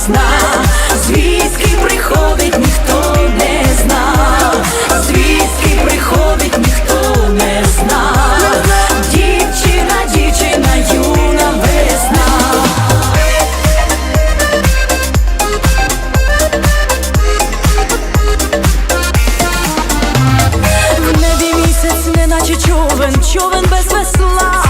весна, звідки приходить, ніхто не знав, звідки приходить, ніхто не знав, дівчина, дівчина, юна весна. В небі місяць, неначе човен, човен без весла.